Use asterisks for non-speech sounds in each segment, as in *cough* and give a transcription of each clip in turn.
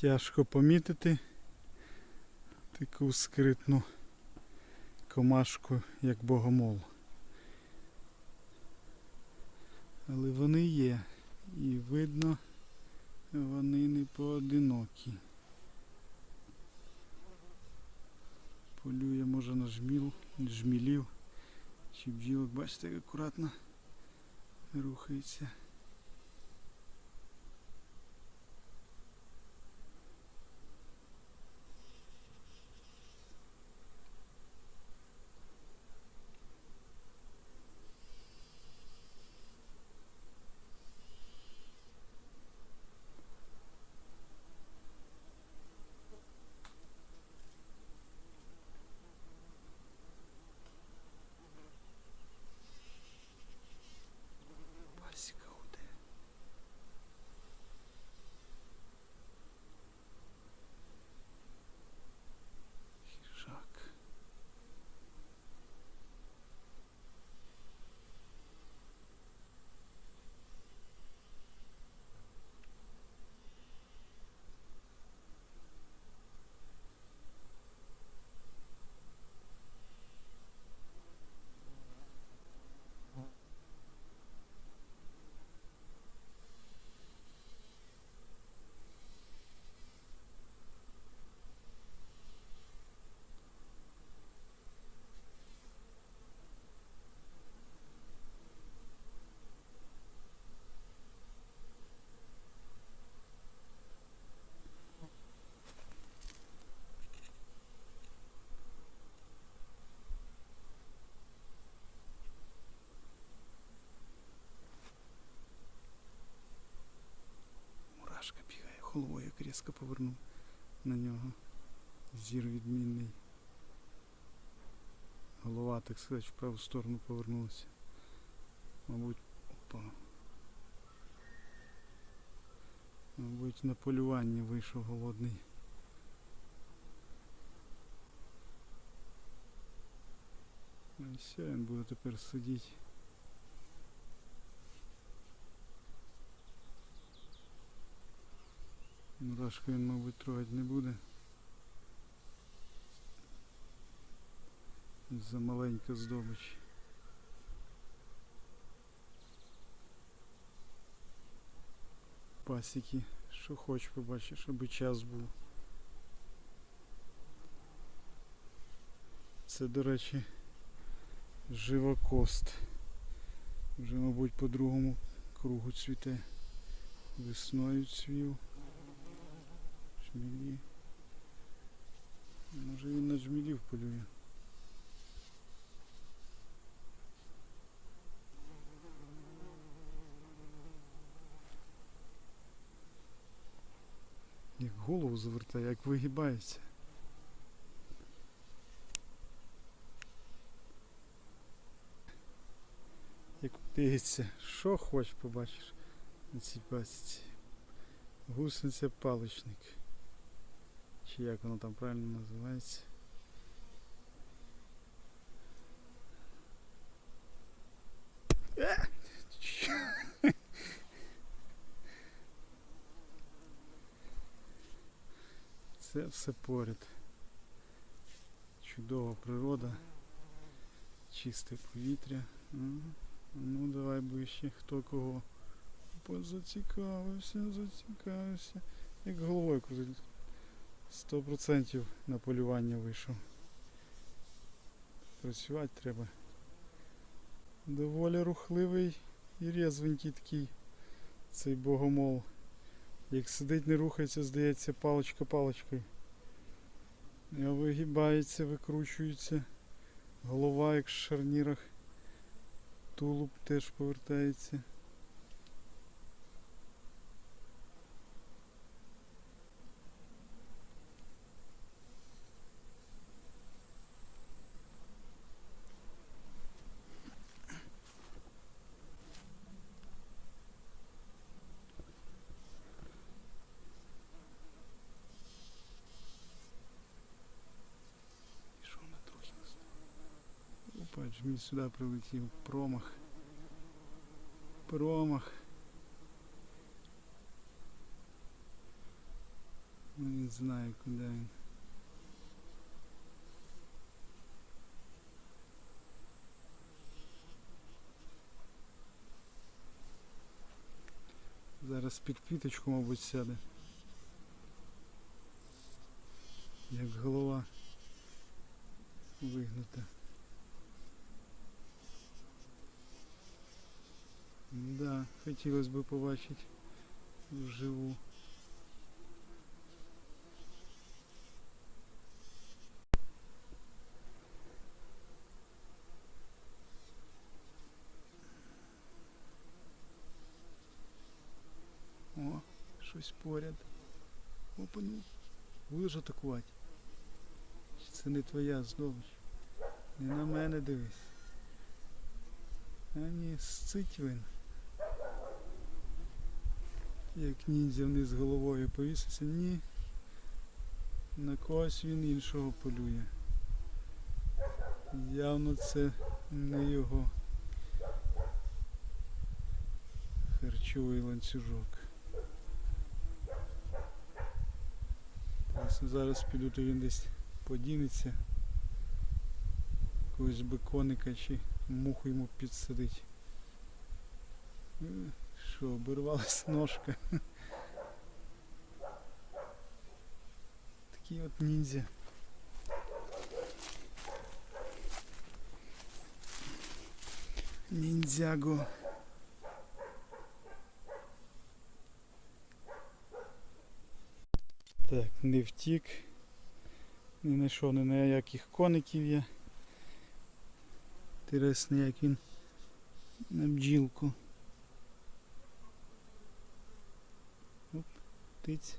Тяжко помітити таку скритну комашку, як богомол. Але вони є. І видно, вони не поодинокі. Полює може на жміл, жмілів чи бджілок. Бачите, як акуратно рухається. Пасіка гуде. Хижак. Мурашка бігає, головою як різко повернув на нього. Зір відмінний. Голова, так сказати, в праву сторону повернулася. Мабуть, опа. Мабуть, на полювання вийшов голодний. Ну і все, він буде тепер сидіти. Мурашку він, мабуть, трогати не буде. За маленька здобич. Пасіки, що хоч побачиш, аби час був. Це, до речі, живокост. Вже, мабуть, по другому кругу цвіте. Весною цвів. Жмілі. Може він на жмілів полює. Як голову завертає, як вигибається. Як дивиться, що хоч побачиш на цій пасіці. Гусениця паличник. Чи як воно там правильно називається? Це все поряд. Чудова природа, чисте повітря. Ну давай ближче, хто кого. Опа, Зацікавився, зацікавився. Як головою крутить. Сто процентів на полювання вийшов. Працювати треба. Доволі рухливий і резвенький такий цей богомол. Як сидить, не рухається, здається, паличка паличкою. А вигибається, викручується. Голова як в шарнірах. Тулуб теж повертається. Опа, джміль сюди прилетів. Промах. Промах. Ну, Не знаю, куди він. Зараз під квіточку, мабуть, сяде. Як голова вигнута. Да, хотілося б побачити вживу. О, щось поряд. Опа, ну, будеш атакувати. Чи Це не твоя здобич. Не на мене дивись. А ні, сцить він. Як ніндзя вниз головою повісився. Ні. На когось він іншого полює. Явно це не його харчовий ланцюжок. Зараз піду, то він десь подінеться. Якогось беконика чи муху йому підсадить. Що, обірвалась ножка. Такий от ніндзя. Ніндзяго. Так, не втік. Не знайшов ні на яких коників є. Інтересно, як він на бджілку. Тиць.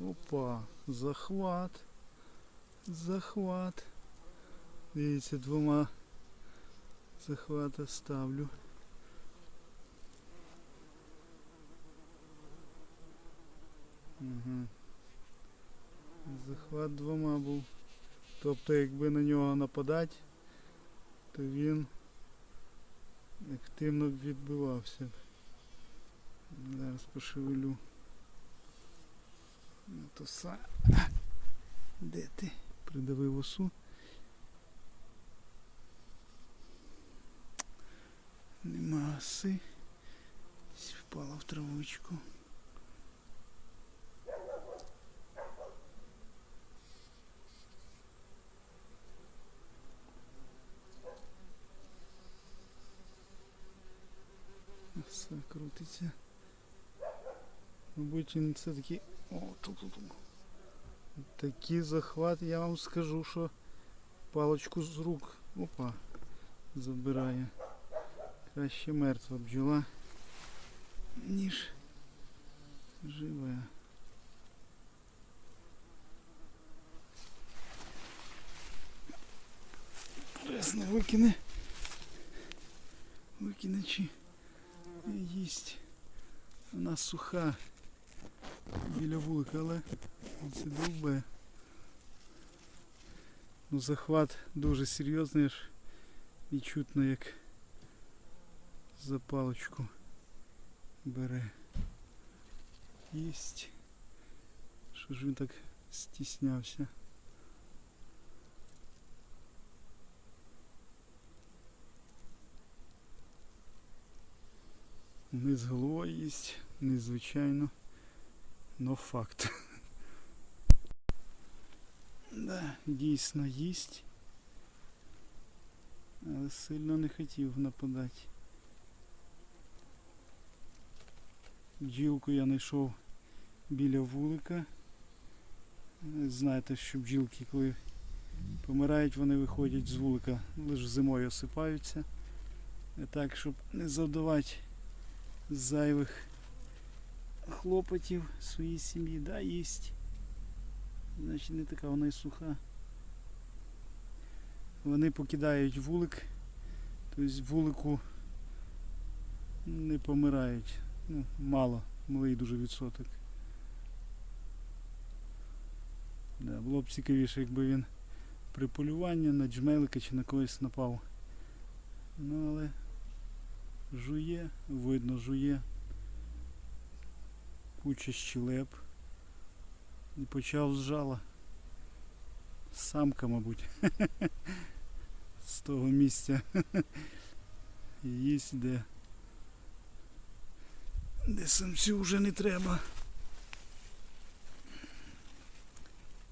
Опа, захват. Захват. Дивіться, двома захвата ставлю. Угу. Захват двома був. Тобто якби на нього нападати, то він активно відбивався. Зараз пошевелю. Ну, Де ти? Придавив осу. Нема оси. Впала в травичку. Все крутиться. Мабуть, він все-таки... О, ту-ту-ту. Такий захват, я вам скажу, що паличку з рук. Опа. Забирає. Краще мертва бджола, ніж жива. Пресно викине. Викине чи їсть. Вона суха біля вулика, але це довбе. Ну захват дуже серйозний аж і чутно як за паличку бере. Єсть. Що ж він так стіснявся? Не головою їсть, незвичайно, но факт. *laughs* Да, дійсно їсть. Але сильно не хотів нападати. Бджілку я знайшов біля вулика. Знаєте, що бджілки, коли помирають, вони виходять з вулика, лише зимою осипаються. Так, щоб не завдавати зайвих хлопотів своїй сім'ї, да, їсть. Значить не така вона і суха. Вони покидають вулик, тобто вулику не помирають. Ну, мало, малий дуже відсоток. Да, було б цікавіше, якби він при полюванні на джмелика чи на когось напав. Ну але жує, видно жує. куча щелеп. І почав з жала. Самка, мабуть. *laughs* З того місця. *laughs* Їсть де. Де самцю вже не треба.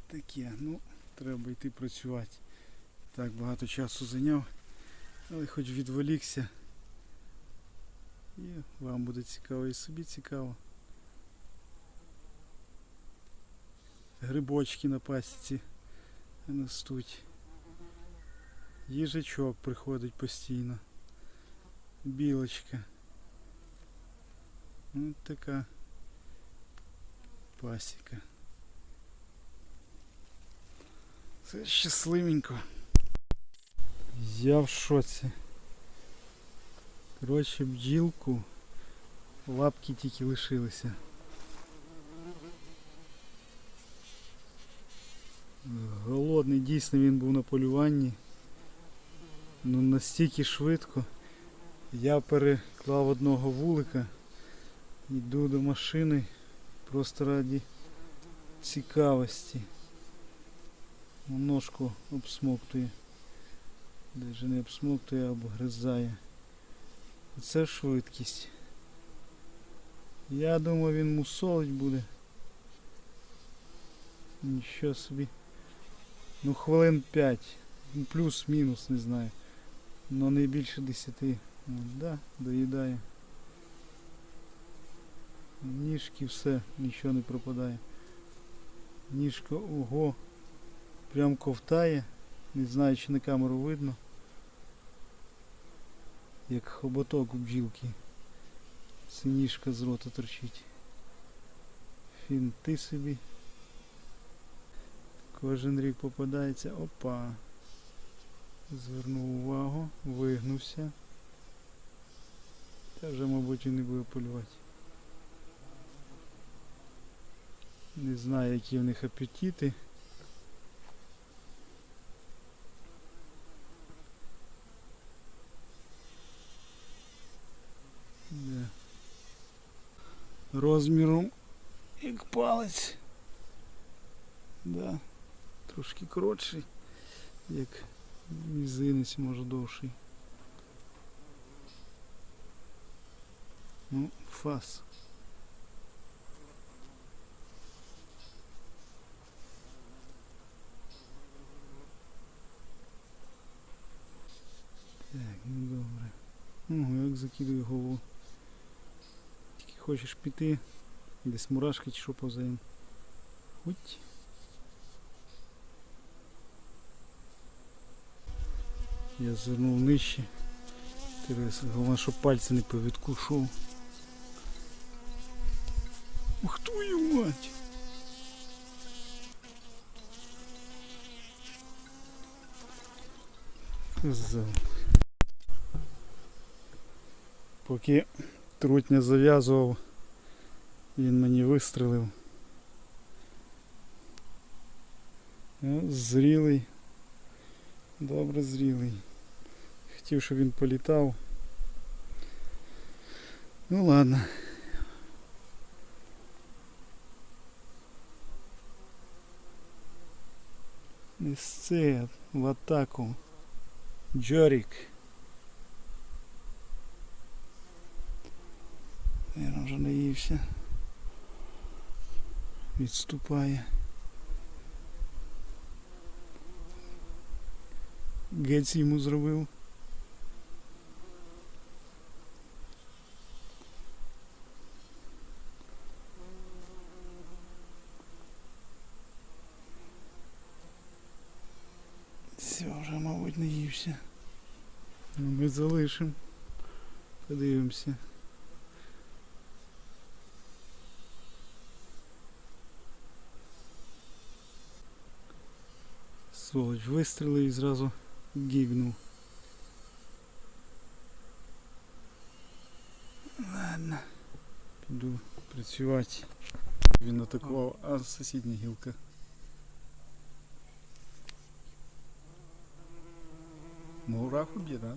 Таке, ну, треба йти працювати. Так багато часу зайняв, але хоч відволікся. І вам буде цікаво і собі цікаво. Грибочки на пасіці ростуть. Їжачок приходить постійно. Білочка. Ось така пасіка. Це щасливенько. Я в шоці. Коротше, бджілку. Лапки тільки лишилися. Голодний, дійсно він був на полюванні. Ну настільки швидко. Я переклав одного вулика, йду до машини просто раді цікавості. Ножку обсмоктує. Даже не обсмоктує, а обгризає. Це швидкість. Я думав він мусолить буде. Нічого собі. Ну хвилин 5. Ну, Плюс-мінус, не знаю. Но не більше 10. От, да, доїдає. Ніжки все, нічого не пропадає. Ніжка, ого. Прям ковтає. Не знаю, чи на камеру видно. Як хоботок у бджілки. Синіжка з рота торчить. Фінти собі. Кожен рік попадається. Опа. Звернув увагу, вигнувся. Та вже, мабуть, і не буде полювати. Не знаю, які в них апетити. Да. Розміром як палець. Да. Трошки коротший, як мізинець, може довший. Ну, фас. Так, ну добре. Ого, як закидує голову. Хочеш піти, десь мурашки чи що позаєм. Хоть. Я звернув нижче. Терес, головне, щоб пальці не по вітку шов. Ух твою мать! Козел. Поки трутня зав'язував, він мені вистрелив. Ну, Зрілий. Добре зрілий. Хотів, щоб він політав. Ну ладно. Ісце в атаку. Джорік. Наверно. Відступає. Гець йому зробив. Все, вже, мабуть, наївся. Ну, ми залишимо. Подивимося. Сволоч вистрілив і зразу гігнув. Ладно. Піду працювати. Він атакував, а сусідня гілка. Мураху б'є, так?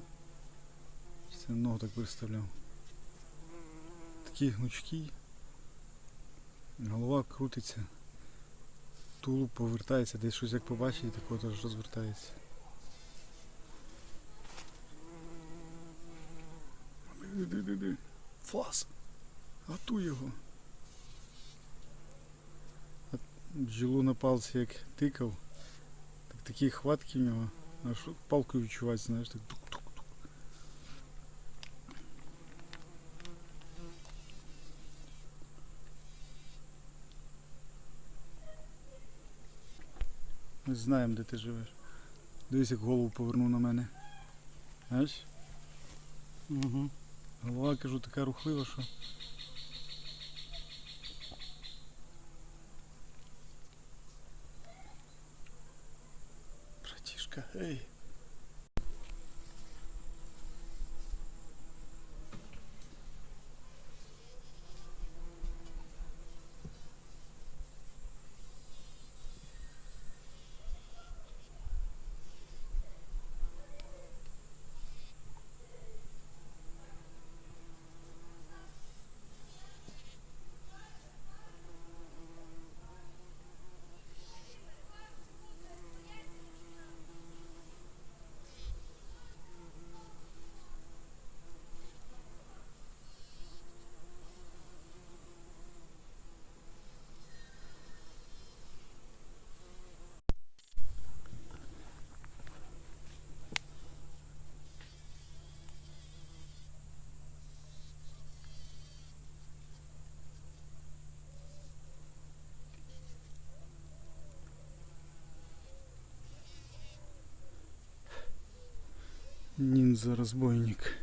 Це ногу так представляв. Такі гнучкі. Голова крутиться. Тулуб повертається, десь щось як побачить, такого теж розвертається. Диди-диди. Фас! Готуй його. А Бджолу на палці як тикав, так такі хватки в нього, аж палкою відчувати, знаєш, так Ми знаємо, де ти живеш. Дивись, як голову повернув на мене. Знаєш? Угу. Голова, кажу, така рухлива, що. Братішка, ей. Ніндзя розбойник.